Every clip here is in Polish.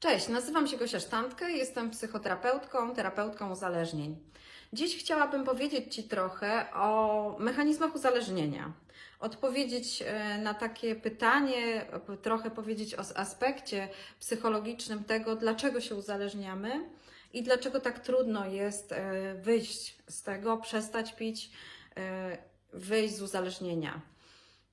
Cześć, nazywam się Gosia Sztantkę, jestem psychoterapeutką, terapeutką uzależnień. Dziś chciałabym powiedzieć Ci trochę o mechanizmach uzależnienia. Odpowiedzieć e, na takie pytanie, trochę powiedzieć o aspekcie psychologicznym tego, dlaczego się uzależniamy i dlaczego tak trudno jest e, wyjść z tego, przestać pić, e, wyjść z uzależnienia.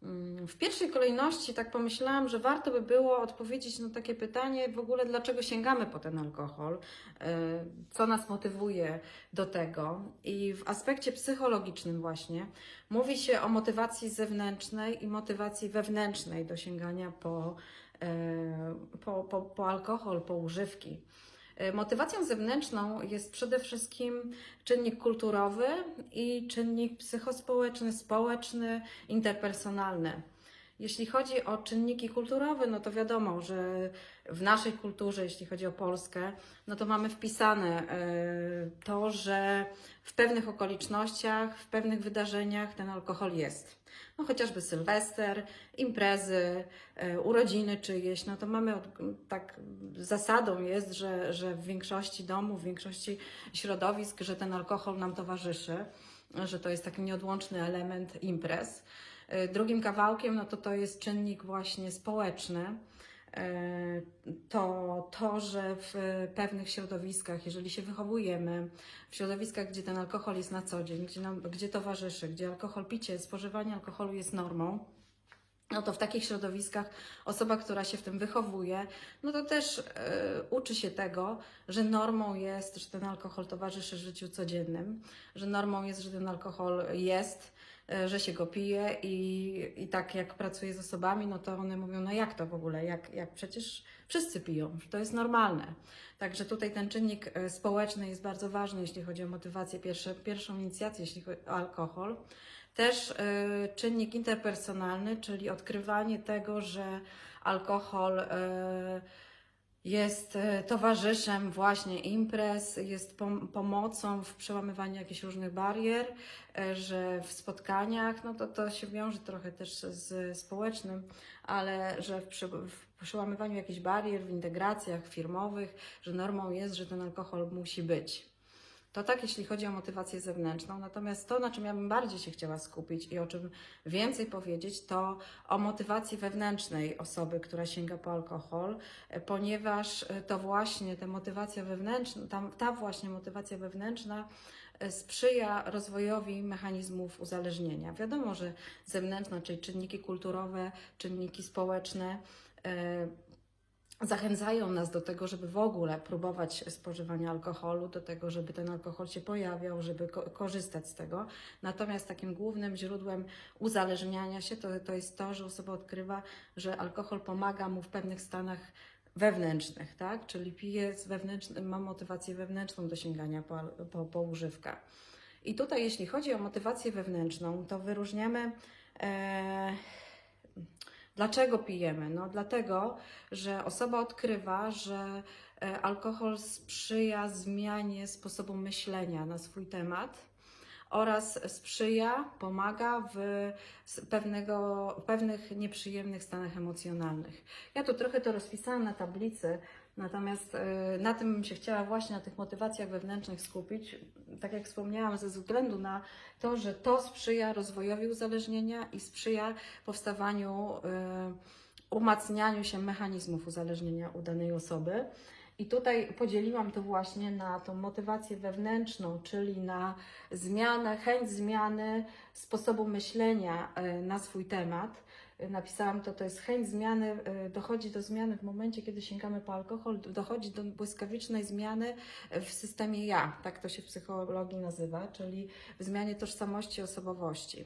Mm, W pierwszej kolejności tak pomyślałam, że warto by było odpowiedzieć na takie pytanie w ogóle, dlaczego sięgamy po ten alkohol, e, co nas motywuje do tego. I w aspekcie psychologicznym właśnie mówi się o motywacji zewnętrznej i motywacji wewnętrznej do sięgania po, e, po, po, po alkohol, po używki. E, Motywacją zewnętrzną jest przede wszystkim czynnik kulturowy i czynnik psychospołeczny, społeczny, interpersonalny. Jeśli chodzi o czynniki kulturowe, no to wiadomo, że w naszej kulturze, jeśli chodzi o Polskę, no to mamy wpisane e, to, że w pewnych okolicznościach, w pewnych wydarzeniach ten alkohol jest. No chociażby Sylwester, imprezy, e, urodziny czyjeś, no to mamy tak zasadą jest, że, że w większości domów, w większości środowisk, że ten alkohol nam towarzyszy, że to jest taki nieodłączny element imprez. E, Drugim kawałkiem, no to to jest czynnik właśnie społeczny. E, To, to, że w pewnych środowiskach, jeżeli się wychowujemy, w środowiskach, gdzie ten alkohol jest na co dzień, gdzie, nam, gdzie towarzyszy, gdzie alkohol, picie, spożywanie alkoholu jest normą, no to w takich środowiskach osoba, która się w tym wychowuje, no to też e, uczy się tego, że normą jest, że ten alkohol towarzyszy życiu codziennym, że normą jest, że ten alkohol jest, że się go pije i, i tak jak pracuję z osobami, no to one mówią, no jak to w ogóle, jak, jak przecież wszyscy piją, to jest normalne. Także tutaj ten czynnik e, społeczny jest bardzo ważny, jeśli chodzi o motywację, pierwsze, pierwszą inicjację, jeśli chodzi o alkohol. Też y, czynnik interpersonalny, czyli odkrywanie tego, że alkohol y, jest y, towarzyszem właśnie imprez, jest pom- pomocą w przełamywaniu jakichś różnych barier, y, że w spotkaniach, no to to się wiąże trochę też z społecznym, ale że w, przy, w przełamywaniu jakichś barier, w integracjach firmowych, że normą jest, że ten alkohol musi być. To tak, jeśli chodzi o motywację zewnętrzną. Natomiast to, na czym ja bym bardziej się chciała skupić i o czym więcej powiedzieć, to o motywacji wewnętrznej osoby, która sięga po alkohol, ponieważ e, to właśnie ta motywacja wewnętrzna, ta, ta właśnie motywacja wewnętrzna e, sprzyja rozwojowi mechanizmów uzależnienia. Wiadomo, że zewnętrzna, czyli czynniki kulturowe, czynniki społeczne, e, zachęcają nas do tego, żeby w ogóle próbować spożywania alkoholu, do tego, żeby ten alkohol się pojawiał, żeby ko- korzystać z tego. Natomiast takim głównym źródłem uzależniania się to, to jest to, że osoba odkrywa, że alkohol pomaga mu w pewnych stanach wewnętrznych, tak? Czyli pije z wewnętrznym, ma motywację wewnętrzną do sięgania po, po, po używka. I tutaj, jeśli chodzi o motywację wewnętrzną, to wyróżniamy. E, Dlaczego pijemy? No dlatego, że osoba odkrywa, że e, alkohol sprzyja zmianie sposobu myślenia na swój temat oraz sprzyja, pomaga w pewnego, pewnych nieprzyjemnych stanach emocjonalnych. Ja tu trochę to rozpisałam na tablicy, natomiast e, na tym bym się chciała właśnie na tych motywacjach wewnętrznych skupić. Tak jak wspomniałam, ze względu na to, że to sprzyja rozwojowi uzależnienia i sprzyja powstawaniu, y, umacnianiu się mechanizmów uzależnienia u danej osoby. I tutaj podzieliłam to właśnie na tą motywację wewnętrzną, czyli na zmianę, chęć zmiany sposobu myślenia y, na swój temat. Napisałam to, to jest chęć zmiany, y, dochodzi do zmiany w momencie, kiedy sięgamy po alkohol, dochodzi do błyskawicznej zmiany w systemie ja, tak to się w psychologii nazywa, czyli w zmianie tożsamości, osobowości.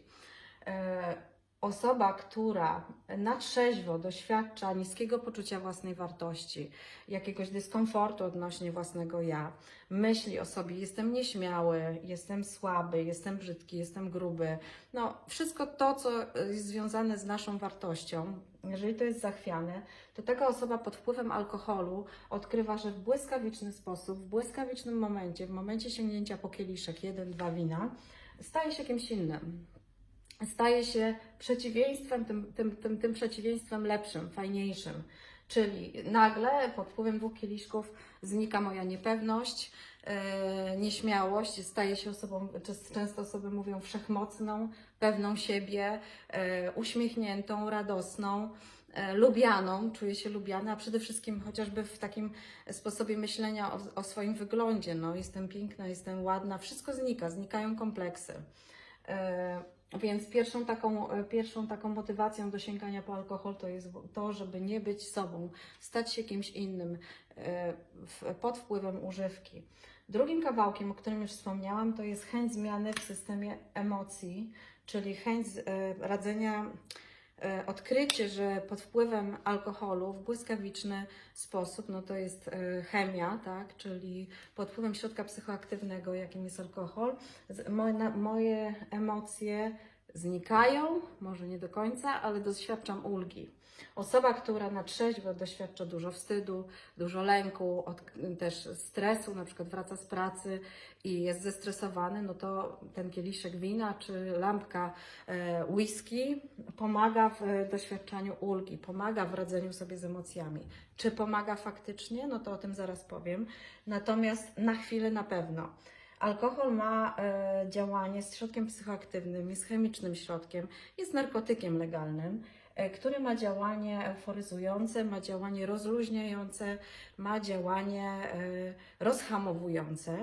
Osoba, która na trzeźwo doświadcza niskiego poczucia własnej wartości, jakiegoś dyskomfortu odnośnie własnego ja, myśli o sobie, jestem nieśmiały, jestem słaby, jestem brzydki, jestem gruby, no wszystko to, co jest związane z naszą wartością, jeżeli to jest zachwiane, to taka osoba pod wpływem alkoholu odkrywa, że w błyskawiczny sposób, w błyskawicznym momencie, w momencie sięgnięcia po kieliszek, jeden, dwa wina, staje się kimś innym staje się przeciwieństwem, tym, tym, tym, tym przeciwieństwem lepszym, fajniejszym. Czyli nagle pod wpływem dwóch kieliszków znika moja niepewność, e, nieśmiałość, staję się osobą, często osoby mówią wszechmocną, pewną siebie, e, uśmiechniętą, radosną, e, lubianą, czuję się lubiana, a przede wszystkim chociażby w takim sposobie myślenia o, o swoim wyglądzie. No, jestem piękna, jestem ładna, wszystko znika, znikają kompleksy. E, Więc pierwszą taką, pierwszą taką motywacją do sięgania po alkohol to jest to, żeby nie być sobą, stać się kimś innym e, pod wpływem używki. Drugim kawałkiem, o którym już wspomniałam, to jest chęć zmiany w systemie emocji, czyli chęć e, radzenia, odkrycie, że pod wpływem alkoholu w błyskawiczny sposób, no to jest e, chemia, tak, czyli pod wpływem środka psychoaktywnego, jakim jest alkohol, moje, moje emocje znikają, może nie do końca, ale doświadczam ulgi. Osoba, która na trzeźwo doświadcza dużo wstydu, dużo lęku, od, też stresu, na przykład wraca z pracy i jest zestresowany, no to ten kieliszek wina czy lampka e, whisky pomaga w doświadczaniu ulgi, pomaga w radzeniu sobie z emocjami. Czy pomaga faktycznie? No to o tym zaraz powiem. Natomiast na chwilę na pewno. Alkohol ma e, działanie z środkiem psychoaktywnym, jest chemicznym środkiem, jest narkotykiem legalnym, e, który ma działanie euforyzujące, ma działanie rozluźniające, ma działanie e, rozhamowujące.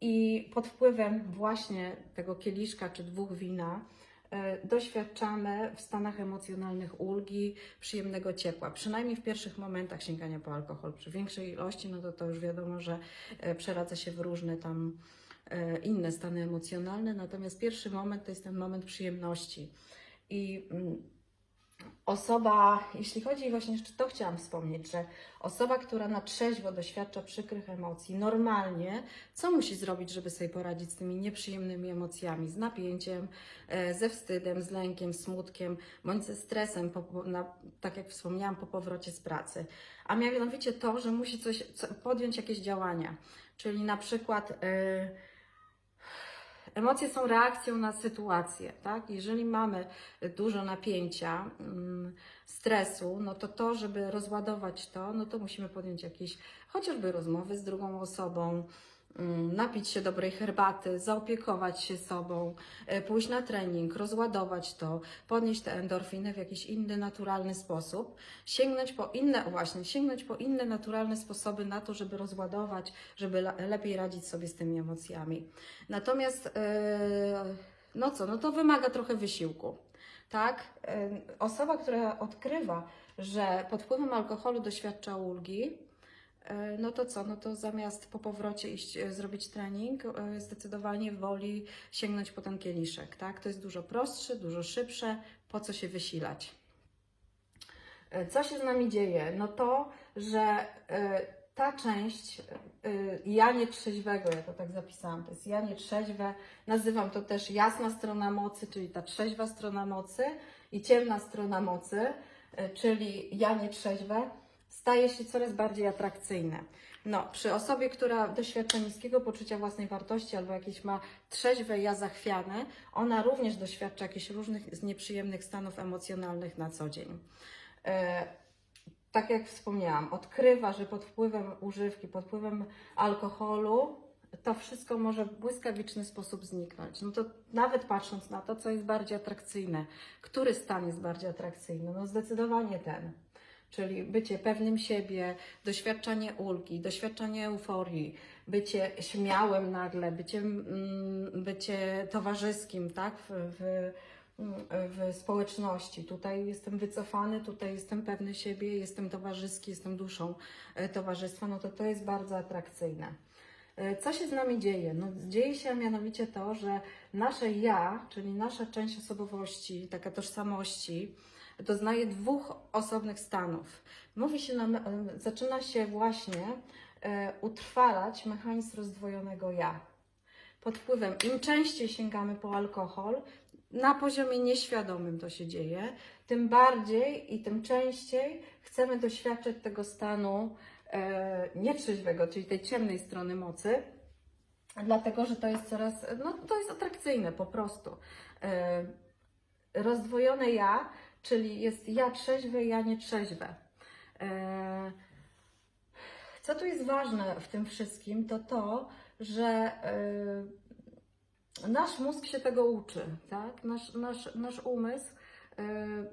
I pod wpływem właśnie tego kieliszka czy dwóch wina e, doświadczamy w stanach emocjonalnych ulgi, przyjemnego ciepła. Przynajmniej w pierwszych momentach sięgania po alkohol. Przy większej ilości, no to to już wiadomo, że przeradza się w różne tam inne stany emocjonalne. Natomiast pierwszy moment to jest ten moment przyjemności. I mm, osoba, jeśli chodzi właśnie jeszcze to chciałam wspomnieć, że osoba, która na trzeźwo doświadcza przykrych emocji, normalnie, co musi zrobić, żeby sobie poradzić z tymi nieprzyjemnymi emocjami, z napięciem, e, ze wstydem, z lękiem, smutkiem, bądź ze stresem, po, na, tak jak wspomniałam, po powrocie z pracy. A mianowicie to, że musi coś, co, podjąć jakieś działania, czyli na przykład... e, Emocje są reakcją na sytuację, tak? Jeżeli mamy dużo napięcia, mm, stresu, no to to, żeby rozładować to, no to musimy podjąć jakieś chociażby rozmowy z drugą osobą, napić się dobrej herbaty, zaopiekować się sobą, e, pójść na trening, rozładować to, podnieść te endorfiny w jakiś inny, naturalny sposób, sięgnąć po inne, właśnie, sięgnąć po inne naturalne sposoby na to, żeby rozładować, żeby lepiej radzić sobie z tymi emocjami. Natomiast, e, no co, no to wymaga trochę wysiłku. Tak? E, Osoba, która odkrywa, że pod wpływem alkoholu doświadcza ulgi, no to co, no to zamiast po powrocie iść e, zrobić trening, e, zdecydowanie woli sięgnąć po ten kieliszek, tak? To jest dużo prostsze, dużo szybsze, po co się wysilać. E, Co się z nami dzieje? No to, że e, ta część e, ja nietrzeźwego, ja to tak zapisałam, to jest ja nietrzeźwe, nazywam to też jasna strona mocy, czyli ta trzeźwa strona mocy i ciemna strona mocy, e, czyli ja nietrzeźwe, staje się coraz bardziej atrakcyjne. No, przy osobie, która doświadcza niskiego poczucia własnej wartości albo jakieś ma trzeźwe ja zachwiane, ona również doświadcza jakichś różnych nieprzyjemnych stanów emocjonalnych na co dzień. E, tak jak wspomniałam, odkrywa, że pod wpływem używki, pod wpływem alkoholu, to wszystko może w błyskawiczny sposób zniknąć. No to nawet patrząc na to, co jest bardziej atrakcyjne, który stan jest bardziej atrakcyjny? No zdecydowanie ten. Czyli bycie pewnym siebie, doświadczanie ulgi, doświadczanie euforii, bycie śmiałym nagle, bycie, mm, bycie towarzyskim, tak? W, w, w społeczności. Tutaj jestem wycofany, tutaj jestem pewny siebie, jestem towarzyski, jestem duszą e, towarzystwa, no to to jest bardzo atrakcyjne. E, Co się z nami dzieje? No, dzieje się mianowicie to, że nasze ja, czyli nasza część osobowości, taka tożsamości, doznaje dwóch osobnych stanów. Mówi się nam, zaczyna się właśnie e, utrwalać mechanizm rozdwojonego ja. Pod wpływem, im częściej sięgamy po alkohol, na poziomie nieświadomym to się dzieje, tym bardziej i tym częściej chcemy doświadczać tego stanu e, nietrzeźwego, czyli tej ciemnej strony mocy, dlatego że to jest coraz, no to jest atrakcyjne po prostu. E, rozdwojone ja, czyli jest ja trzeźwe, ja nietrzeźwe. E, Co tu jest ważne w tym wszystkim, to to, że e, nasz mózg się tego uczy, tak? Nasz, nasz, nasz umysł e,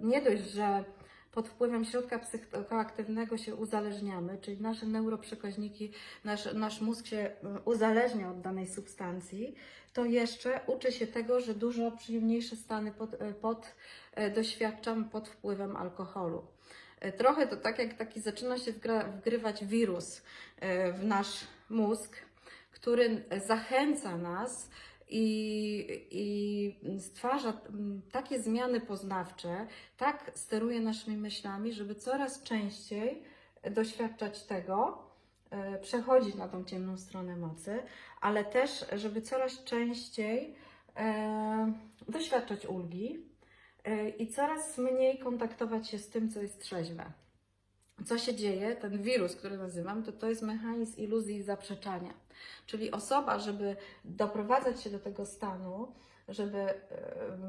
nie dość, że pod wpływem środka psychoaktywnego się uzależniamy, czyli nasze neuroprzekaźniki, nasz, nasz mózg się e, uzależnia od danej substancji, to jeszcze uczy się tego, że dużo przyjemniejsze stany pod, e, pod, e, pod wpływem alkoholu. Trochę to tak, jak taki zaczyna się wgrywać wirus w nasz mózg, który zachęca nas i, i stwarza takie zmiany poznawcze, tak steruje naszymi myślami, żeby coraz częściej doświadczać tego, e, przechodzić na tą ciemną stronę mocy, ale też, żeby coraz częściej e, doświadczać ulgi e, i coraz mniej kontaktować się z tym, co jest trzeźwe. Co się dzieje? Ten wirus, który nazywam, to to jest mechanizm iluzji i zaprzeczania. Czyli osoba, żeby doprowadzać się do tego stanu, żeby e,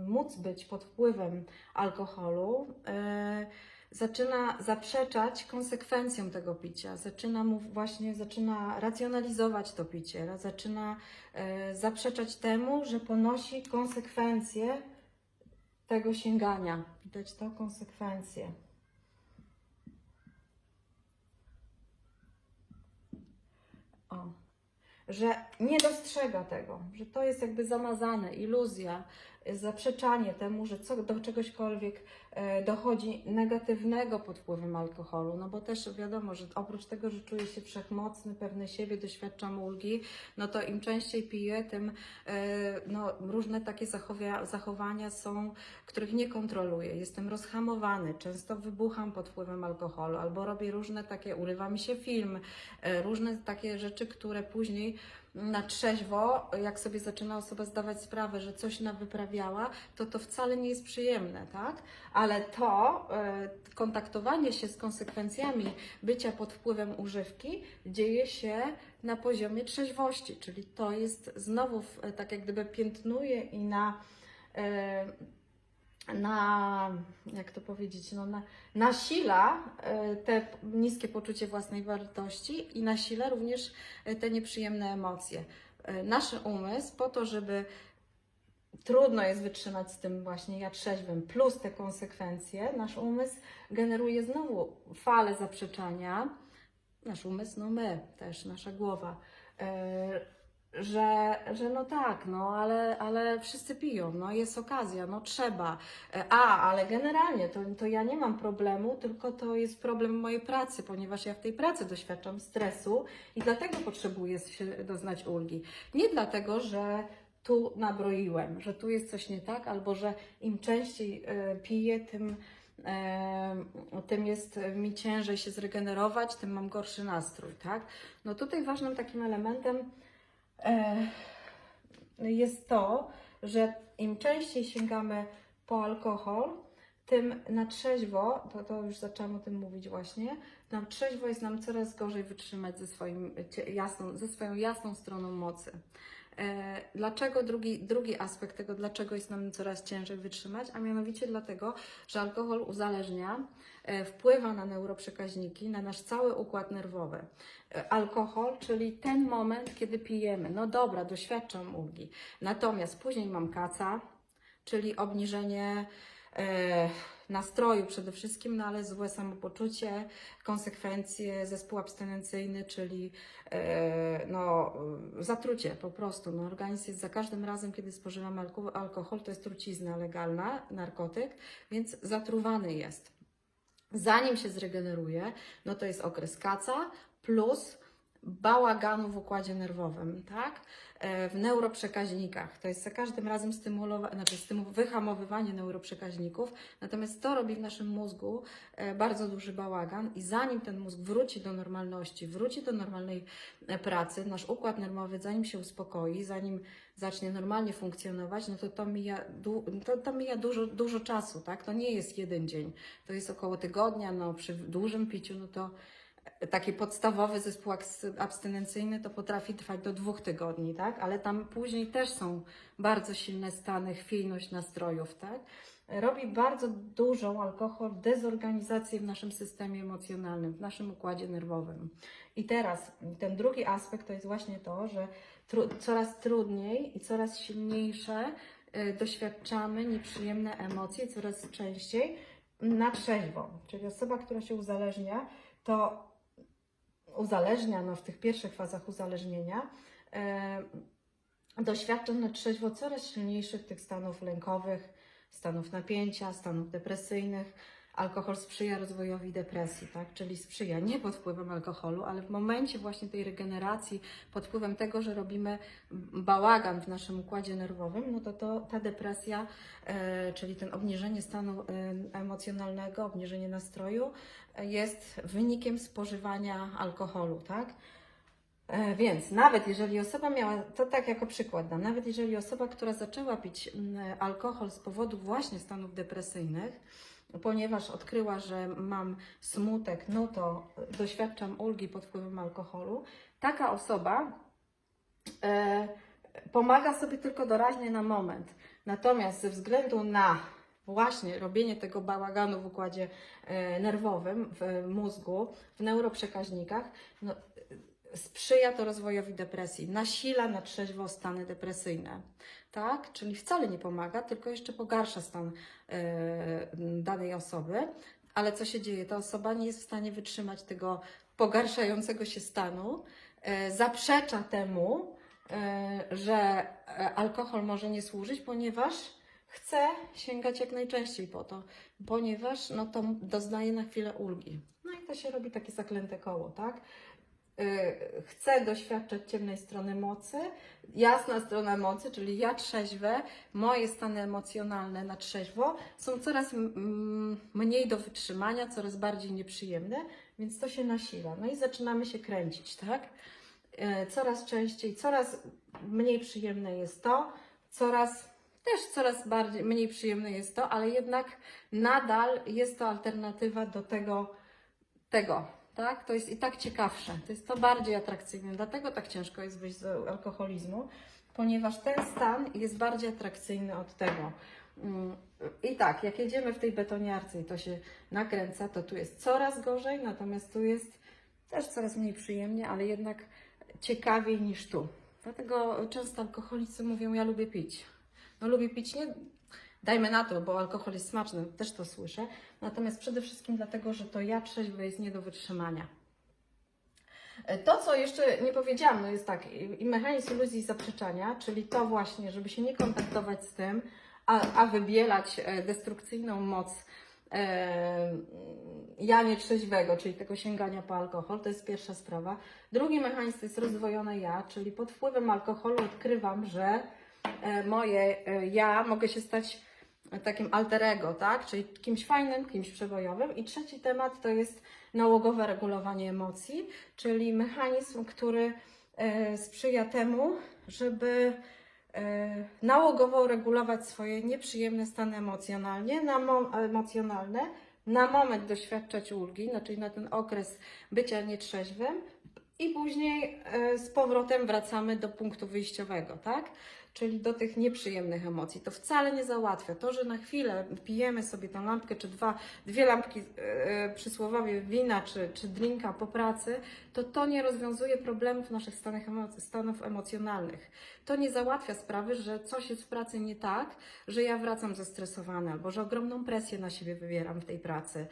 móc być pod wpływem alkoholu, e, zaczyna zaprzeczać konsekwencjom tego picia, zaczyna mu właśnie, zaczyna racjonalizować to picie, zaczyna e, zaprzeczać temu, że ponosi konsekwencje tego sięgania. Widać to? Konsekwencje. O. Że nie dostrzega tego, że to jest jakby zamazane, iluzja, zaprzeczanie temu, że co, do czegośkolwiek e, dochodzi negatywnego pod wpływem alkoholu. No bo też wiadomo, że oprócz tego, że czuję się wszechmocny, pewny siebie, doświadczam ulgi, no to im częściej piję, tym e, no, różne takie zachowia, zachowania są, których nie kontroluję. Jestem rozhamowany, często wybucham pod wpływem alkoholu, albo robię różne takie, urywa mi się film, e, różne takie rzeczy, które później na trzeźwo, jak sobie zaczyna osoba zdawać sprawę, że coś nawyprawiała, to to wcale nie jest przyjemne, tak? Ale to e, kontaktowanie się z konsekwencjami bycia pod wpływem używki dzieje się na poziomie trzeźwości, czyli to jest znowu e, tak jak gdyby piętnuje i na e, na, jak to powiedzieć, no na, nasila e, te niskie poczucie własnej wartości i nasila również e, te nieprzyjemne emocje. E, Nasz umysł po to, żeby trudno jest wytrzymać z tym właśnie ja trzeźwym, plus te konsekwencje, nasz umysł generuje znowu falę zaprzeczania, nasz umysł, no my też, nasza głowa, że, że no tak, no ale, ale wszyscy piją, no jest okazja, no trzeba. E, A, ale generalnie to, to ja nie mam problemu, tylko to jest problem mojej pracy, ponieważ ja w tej pracy doświadczam stresu i dlatego potrzebuję się doznać ulgi. Nie dlatego, że tu nabroiłem, że tu jest coś nie tak, albo że im częściej e, piję, tym, e, tym jest mi ciężej się zregenerować, tym mam gorszy nastrój, tak? No tutaj ważnym takim elementem jest to, że im częściej sięgamy po alkohol, tym na trzeźwo, to, to już zaczęłam o tym mówić właśnie, na trzeźwo jest nam coraz gorzej wytrzymać ze, swoim, jasną, ze swoją jasną stroną mocy. E, Dlaczego drugi, drugi aspekt tego, dlaczego jest nam coraz ciężej wytrzymać, a mianowicie dlatego, że alkohol uzależnia, e, wpływa na neuroprzekaźniki, na nasz cały układ nerwowy. E, Alkohol, czyli ten moment, kiedy pijemy. No dobra, doświadczam ulgi. Natomiast później mam kaca, czyli obniżenie nastroju przede wszystkim, no ale złe samopoczucie, konsekwencje, zespół abstynencyjny, czyli e, no, e, zatrucie po prostu. No, organizm jest za każdym razem, kiedy spożywamy alko- alkohol, to jest trucizna legalna, narkotyk, więc zatruwany jest. Zanim się zregeneruje, no to jest okres kaca plus bałaganu w układzie nerwowym, tak? E, W neuroprzekaźnikach. To jest za każdym razem znaczy wyhamowywanie neuroprzekaźników, natomiast to robi w naszym mózgu e, bardzo duży bałagan i zanim ten mózg wróci do normalności, wróci do normalnej e, pracy, nasz układ nerwowy, zanim się uspokoi, zanim zacznie normalnie funkcjonować, no to to mija, du- to, to mija dużo, dużo czasu, tak? To nie jest jeden dzień, to jest około tygodnia, no przy dużym piciu, no to taki podstawowy zespół abstynencyjny to potrafi trwać do dwóch tygodni, tak? Ale tam później też są bardzo silne stany, chwiejność nastrojów, tak? robi bardzo dużą alkohol dezorganizację w naszym systemie emocjonalnym, w naszym układzie nerwowym. I teraz ten drugi aspekt to jest właśnie to, że tru, coraz trudniej i coraz silniejsze y, doświadczamy nieprzyjemne emocje coraz częściej na trzeźwo. Czyli osoba, która się uzależnia, to uzależnia no, w tych pierwszych fazach uzależnienia. E, doświadcza na trzeźwo coraz silniejszych tych stanów lękowych, stanów napięcia, stanów depresyjnych. Alkohol sprzyja rozwojowi depresji, tak? czyli sprzyja nie pod wpływem alkoholu, ale w momencie właśnie tej regeneracji, pod wpływem tego, że robimy bałagan w naszym układzie nerwowym, no to, to ta depresja, e, czyli ten obniżenie stanu e, emocjonalnego, obniżenie nastroju e, jest wynikiem spożywania alkoholu, tak? Więc nawet jeżeli osoba miała, to tak jako przykład nawet jeżeli osoba, która zaczęła pić alkohol z powodu właśnie stanów depresyjnych, ponieważ odkryła, że mam smutek, no to doświadczam ulgi pod wpływem alkoholu, taka osoba e, pomaga sobie tylko doraźnie na moment. Natomiast ze względu na właśnie robienie tego bałaganu w układzie e, nerwowym, w mózgu, w neuroprzekaźnikach, no, sprzyja to rozwojowi depresji, nasila na trzeźwo stany depresyjne, tak? Czyli wcale nie pomaga, tylko jeszcze pogarsza stan e, danej osoby. Ale co się dzieje? Ta osoba nie jest w stanie wytrzymać tego pogarszającego się stanu, e, zaprzecza temu, e, że alkohol może nie służyć, ponieważ chce sięgać jak najczęściej po to, ponieważ no to doznaje na chwilę ulgi. No i to się robi takie zaklęte koło, tak? Y, chcę doświadczać ciemnej strony mocy, jasna strona mocy, czyli ja trzeźwe, moje stany emocjonalne na trzeźwo są coraz mniej do wytrzymania, coraz bardziej nieprzyjemne, więc to się nasila. No i zaczynamy się kręcić, tak? Y, Coraz częściej, coraz mniej przyjemne jest to, coraz też coraz bardziej mniej przyjemne jest to, ale jednak nadal jest to alternatywa do tego, tego, tak? To jest i tak ciekawsze, to jest to bardziej atrakcyjne. Dlatego tak ciężko jest wyjść z alkoholizmu, ponieważ ten stan jest bardziej atrakcyjny od tego. Mm, I tak, jak jedziemy w tej betoniarce i to się nakręca, to tu jest coraz gorzej, natomiast tu jest też coraz mniej przyjemnie, ale jednak ciekawiej niż tu. Dlatego często alkoholicy mówią, ja lubię pić. No lubię pić nie, dajmy na to, bo alkohol jest smaczny, też to słyszę, natomiast przede wszystkim dlatego, że to ja trzeźwe jest nie do wytrzymania. E, To, co jeszcze nie powiedziałam, no jest tak, i mechanizm iluzji zaprzeczania, czyli to właśnie, żeby się nie kontaktować z tym, a, a wybielać e, destrukcyjną moc e, ja nietrzeźwego, czyli tego sięgania po alkohol, to jest pierwsza sprawa. Drugi mechanizm to jest rozdwojone ja, czyli pod wpływem alkoholu odkrywam, że e, moje ja mogę się stać takim alter ego, tak? Czyli kimś fajnym, kimś przebojowym. I trzeci temat to jest nałogowe regulowanie emocji, czyli mechanizm, który e, sprzyja temu, żeby e, nałogowo regulować swoje nieprzyjemne stany emocjonalnie, na mo- emocjonalne, na moment doświadczać ulgi, no, czyli na ten okres bycia nietrzeźwym i później e, z powrotem wracamy do punktu wyjściowego, tak? Czyli do tych nieprzyjemnych emocji. To wcale nie załatwia. To, że na chwilę pijemy sobie tą lampkę, czy dwa, dwie lampki e, przysłowowie wina, czy, czy drinka po pracy, to to nie rozwiązuje problemów naszych stanach emoc- stanów emocjonalnych. To nie załatwia sprawy, że coś jest w pracy nie tak, że ja wracam zestresowana, albo że ogromną presję na siebie wywieram w tej pracy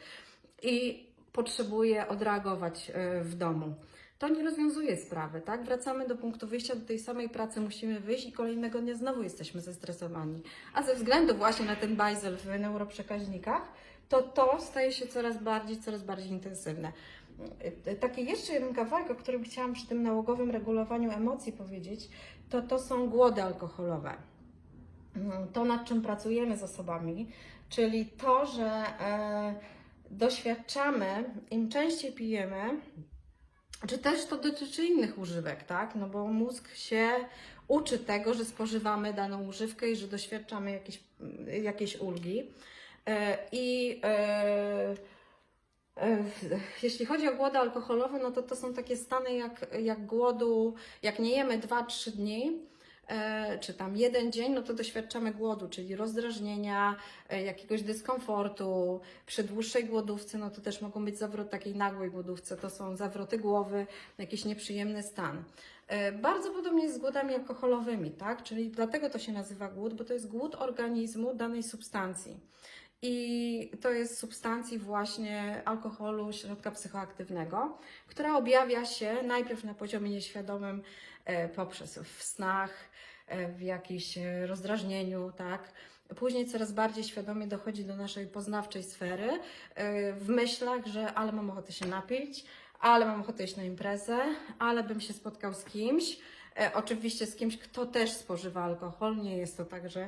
i potrzebuję odreagować e, w domu. To nie rozwiązuje sprawy, tak? Wracamy do punktu wyjścia, do tej samej pracy musimy wyjść i kolejnego dnia znowu jesteśmy zestresowani. A ze względu właśnie na ten bajzel w neuroprzekaźnikach, to to staje się coraz bardziej, coraz bardziej intensywne. Taki jeszcze jeden kawałek, o którym chciałam przy tym nałogowym regulowaniu emocji powiedzieć, to to są głody alkoholowe. To, nad czym pracujemy z osobami, czyli to, że e, doświadczamy, im częściej pijemy, czy też to dotyczy innych używek, tak? No bo mózg się uczy tego, że spożywamy daną używkę i że doświadczamy jakieś, jakiejś ulgi. E, I e, e, jeśli chodzi o głody alkoholowe, no to to są takie stany jak, jak głodu, jak nie jemy 2-3 dni, czy tam jeden dzień, no to doświadczamy głodu, czyli rozdrażnienia, e, jakiegoś dyskomfortu. Przy dłuższej głodówce, no to też mogą być zawroty, takiej nagłej głodówce, to są zawroty głowy, jakiś nieprzyjemny stan. E, Bardzo podobnie jest z głodami alkoholowymi, tak? Czyli dlatego to się nazywa głód, bo to jest głód organizmu danej substancji. I to jest substancji właśnie alkoholu, środka psychoaktywnego, która objawia się najpierw na poziomie nieświadomym e, poprzez w snach, e, w jakimś e, rozdrażnieniu, tak? Później coraz bardziej świadomie dochodzi do naszej poznawczej sfery, e, w myślach, że ale mam ochotę się napić, ale mam ochotę iść na imprezę, ale bym się spotkał z kimś, e, oczywiście z kimś, kto też spożywa alkohol, nie jest to tak, że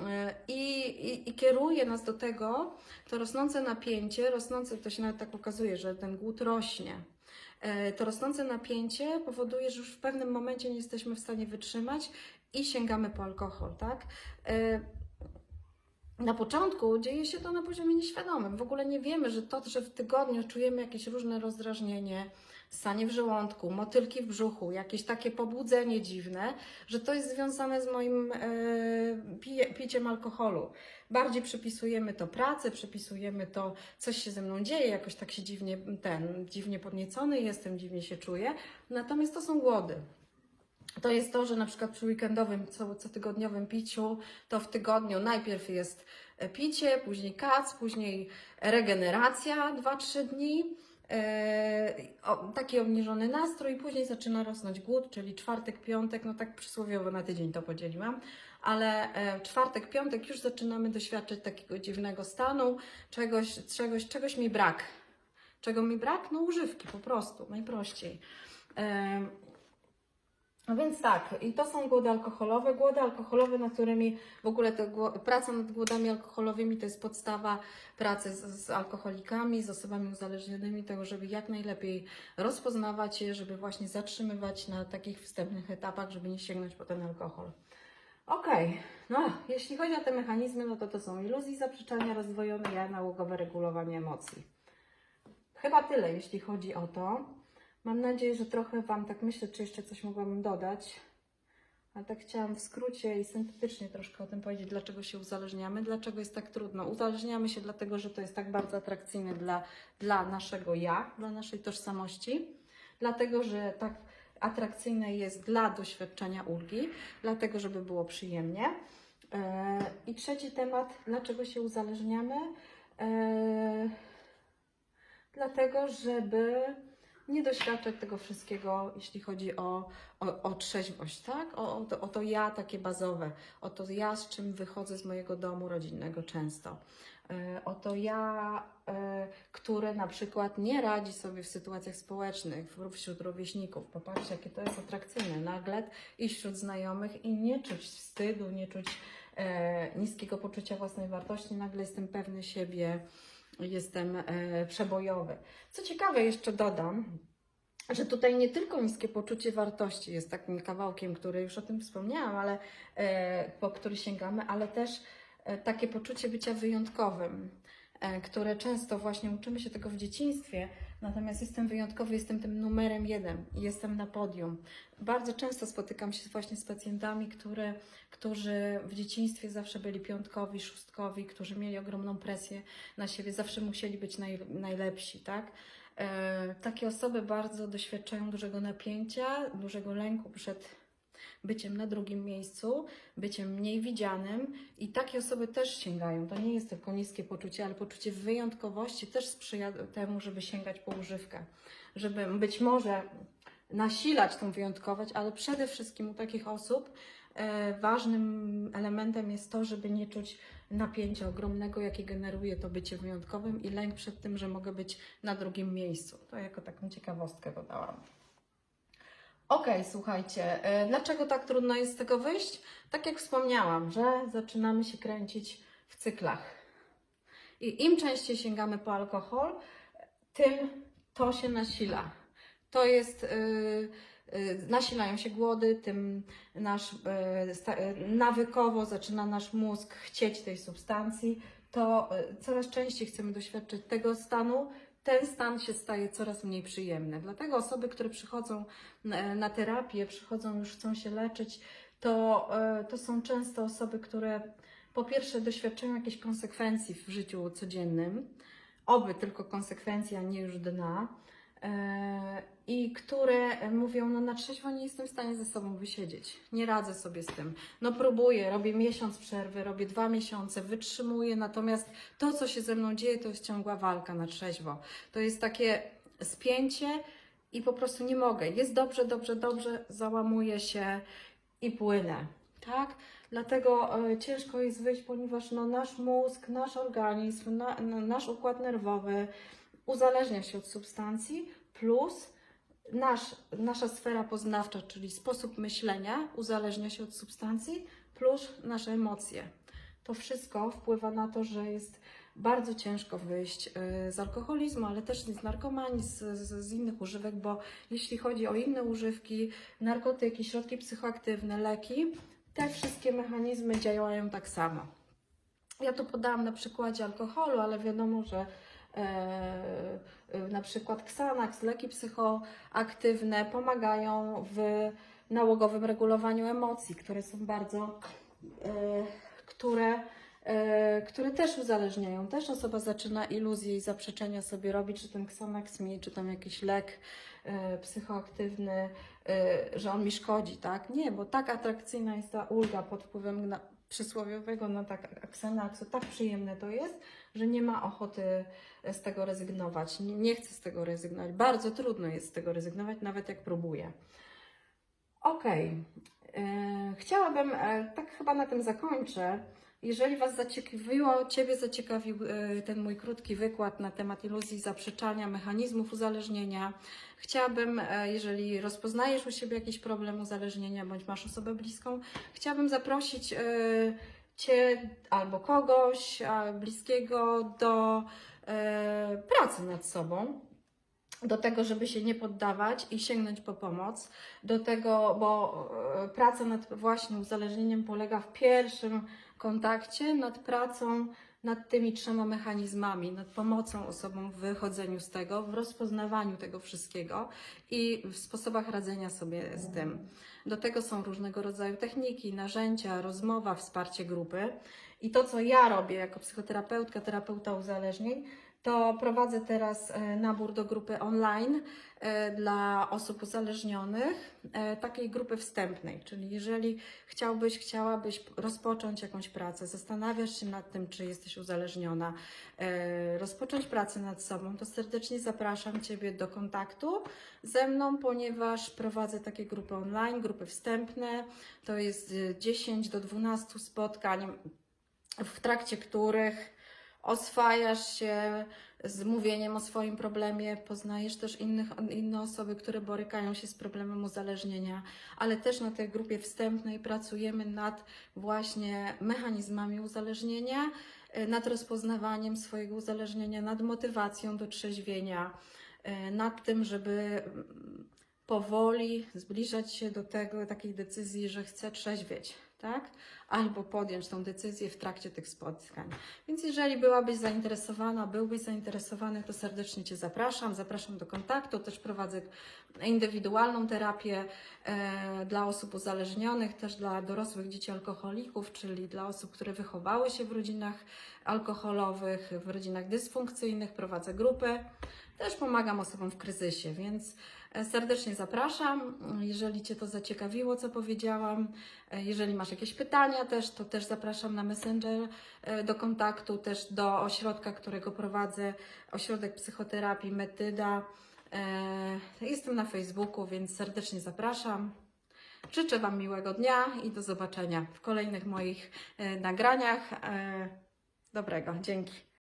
e, i, i, i kieruje nas do tego, to rosnące napięcie, rosnące, to się nawet tak okazuje, że ten głód rośnie. E, To rosnące napięcie powoduje, że już w pewnym momencie nie jesteśmy w stanie wytrzymać i sięgamy po alkohol, tak? E, na początku dzieje się to na poziomie nieświadomym. W ogóle nie wiemy, że to, że w tygodniu czujemy jakieś różne rozdrażnienie, ssanie w żołądku, motylki w brzuchu, jakieś takie pobudzenie dziwne, że to jest związane z moim e, piciem alkoholu. Bardziej przypisujemy to pracy, przypisujemy to, coś się ze mną dzieje, jakoś tak się dziwnie, ten, dziwnie podniecony jestem, dziwnie się czuję. Natomiast to są głody. To jest to, że na przykład przy weekendowym, co, cotygodniowym piciu, to w tygodniu najpierw jest e, picie, później kac, później regeneracja 2-3 dni, e, o, taki obniżony nastrój, później zaczyna rosnąć głód, czyli czwartek, piątek, no tak przysłowiowo na tydzień to podzieliłam, ale e, czwartek, piątek już zaczynamy doświadczać takiego dziwnego stanu, czegoś, czegoś, czegoś mi brak. Czego mi brak? No używki po prostu, najprościej. No więc tak, i to są głody alkoholowe. Głody alkoholowe, nad którymi w ogóle praca nad głodami alkoholowymi to jest podstawa pracy z, z alkoholikami, z osobami uzależnionymi, tego, żeby jak najlepiej rozpoznawać je, żeby właśnie zatrzymywać na takich wstępnych etapach, żeby nie sięgnąć po ten alkohol. Okej, no jeśli chodzi o te mechanizmy, no to to są iluzje, zaprzeczenia, rozdwojone ja, nałogowe regulowanie emocji. Chyba tyle, jeśli chodzi o to. Mam nadzieję, że trochę Wam tak myślę, czy jeszcze coś mogłabym dodać. Ale tak chciałam w skrócie i syntetycznie troszkę o tym powiedzieć, dlaczego się uzależniamy, dlaczego jest tak trudno. Uzależniamy się dlatego, że to jest tak bardzo atrakcyjne dla, dla naszego ja, dla naszej tożsamości, dlatego, że tak atrakcyjne jest dla doświadczenia ulgi, dlatego, żeby było przyjemnie. E, I trzeci temat, dlaczego się uzależniamy? E, dlatego, żeby nie doświadczać tego wszystkiego, jeśli chodzi o, o, o trzeźwość, tak? O, o, to, o to ja takie bazowe, o to ja, z czym wychodzę z mojego domu rodzinnego często. E, O to ja, e, które na przykład nie radzi sobie w sytuacjach społecznych, wśród rówieśników. Popatrzcie, jakie to jest atrakcyjne. Nagle iść wśród znajomych i nie czuć wstydu, nie czuć e, niskiego poczucia własnej wartości. Nagle jestem pewny siebie, jestem e, przebojowy. Co ciekawe, jeszcze dodam, że tutaj nie tylko niskie poczucie wartości jest takim kawałkiem, który już o tym wspomniałam, ale e, po który sięgamy, ale też e, takie poczucie bycia wyjątkowym, które często właśnie uczymy się tego w dzieciństwie, natomiast jestem wyjątkowy, jestem tym numerem jeden i jestem na podium. Bardzo często spotykam się właśnie z pacjentami, które, którzy w dzieciństwie zawsze byli piątkowi, szóstkowi, którzy mieli ogromną presję na siebie, zawsze musieli być naj, najlepsi, tak? E, takie osoby bardzo doświadczają dużego napięcia, dużego lęku przed byciem na drugim miejscu, byciem mniej widzianym i takie osoby też sięgają. To nie jest tylko niskie poczucie, ale poczucie wyjątkowości też sprzyja temu, żeby sięgać po używkę, żeby być może nasilać tą wyjątkowość, ale przede wszystkim u takich osób e, ważnym elementem jest to, żeby nie czuć napięcia ogromnego, jakie generuje to bycie wyjątkowym i lęk przed tym, że mogę być na drugim miejscu. To jako taką ciekawostkę dodałam. Okej, słuchajcie, e, dlaczego tak trudno jest z tego wyjść? Tak jak wspomniałam, że zaczynamy się kręcić w cyklach. I im częściej sięgamy po alkohol, tym to się nasila. To jest, yy, yy, nasilają się głody, tym nasz, yy, nawykowo zaczyna nasz mózg chcieć tej substancji, to yy, coraz częściej chcemy doświadczyć tego stanu, ten stan się staje coraz mniej przyjemny. Dlatego osoby, które przychodzą na, na terapię, przychodzą już chcą się leczyć, to, e, to są często osoby, które po pierwsze doświadczają jakichś konsekwencji w życiu codziennym, oby tylko konsekwencji, a nie już dna, e, i które mówią, no na trzeźwo nie jestem w stanie ze sobą wysiedzieć, nie radzę sobie z tym. No próbuję, robię miesiąc przerwy, robię dwa miesiące, wytrzymuję, natomiast to, co się ze mną dzieje, to jest ciągła walka na trzeźwo. To jest takie spięcie i po prostu nie mogę. Jest dobrze, dobrze, dobrze, załamuję się i płynę. Tak? Dlatego e, ciężko jest wyjść, ponieważ no, nasz mózg, nasz organizm, na, na, nasz układ nerwowy uzależnia się od substancji, plus nasz, nasza sfera poznawcza, czyli sposób myślenia, uzależnia się od substancji, plus nasze emocje. To wszystko wpływa na to, że jest bardzo ciężko wyjść y, z alkoholizmu, ale też z narkomanii, z, z, z innych używek, bo jeśli chodzi o inne używki, narkotyki, środki psychoaktywne, leki, te wszystkie mechanizmy działają tak samo. Ja tu podałam na przykładzie alkoholu, ale wiadomo, że e, e, na przykład Xanax, leki psychoaktywne pomagają w nałogowym regulowaniu emocji, które są bardzo, e, które, e, które też uzależniają. Też osoba zaczyna iluzje i zaprzeczenia sobie robić, czy ten Xanax mi, czy tam jakiś lek e, psychoaktywny, e, że on mi szkodzi, tak? Nie, bo tak atrakcyjna jest ta ulga pod wpływem przysłowiowego no tak, Xanaxu, tak przyjemne to jest, że nie ma ochoty z tego rezygnować. Nie, nie z tego rezygnować. Bardzo trudno jest z tego rezygnować, nawet jak próbuję. Okej. E, Chciałabym, e, tak chyba na tym zakończę. Jeżeli Was zaciekawiło, Ciebie zaciekawił e, ten mój krótki wykład na temat iluzji zaprzeczania, mechanizmów uzależnienia, chciałabym, e, jeżeli rozpoznajesz u siebie jakiś problem uzależnienia bądź masz osobę bliską, chciałabym zaprosić e, Cię albo kogoś bliskiego do pracy nad sobą do tego, żeby się nie poddawać i sięgnąć po pomoc, do tego, bo praca nad właśnie uzależnieniem polega w pierwszym kontakcie nad pracą nad tymi trzema mechanizmami, nad pomocą osobom w wychodzeniu z tego, w rozpoznawaniu tego wszystkiego i w sposobach radzenia sobie z tym. Do tego są różnego rodzaju techniki, narzędzia, rozmowa, wsparcie grupy. I to, co ja robię jako psychoterapeutka, terapeuta uzależnień, to prowadzę teraz e, nabór do grupy online e, dla osób uzależnionych, e, takiej grupy wstępnej. Czyli jeżeli chciałbyś, chciałabyś rozpocząć jakąś pracę, zastanawiasz się nad tym, czy jesteś uzależniona, rozpocząć pracę nad sobą, to serdecznie zapraszam Ciebie do kontaktu ze mną, ponieważ prowadzę takie grupy online, grupy wstępne. To jest 10 do 12 spotkań, w trakcie których oswajasz się z mówieniem o swoim problemie, poznajesz też innych, inne osoby, które borykają się z problemem uzależnienia, ale też na tej grupie wstępnej pracujemy nad właśnie mechanizmami uzależnienia, e, nad rozpoznawaniem swojego uzależnienia, nad motywacją do trzeźwienia, e, nad tym, żeby mm, powoli zbliżać się do tego, takiej decyzji, że chcę trzeźwieć, tak? Albo podjąć tą decyzję w trakcie tych spotkań. Więc jeżeli byłabyś zainteresowana, byłbyś zainteresowany, to serdecznie Cię zapraszam. Zapraszam do kontaktu. Też prowadzę indywidualną terapię e, dla osób uzależnionych, też dla dorosłych dzieci alkoholików, czyli dla osób, które wychowały się w rodzinach alkoholowych, w rodzinach dysfunkcyjnych. Prowadzę grupy. Też pomagam osobom w kryzysie, więc serdecznie zapraszam. Jeżeli Cię to zaciekawiło, co powiedziałam, e, jeżeli masz jakieś pytania też, to też zapraszam na Messenger e, do kontaktu, też do ośrodka, którego prowadzę, ośrodek psychoterapii Metyda. Jestem na Facebooku, więc serdecznie zapraszam. Życzę Wam miłego dnia i do zobaczenia w kolejnych moich nagraniach. Dobrego, dzięki.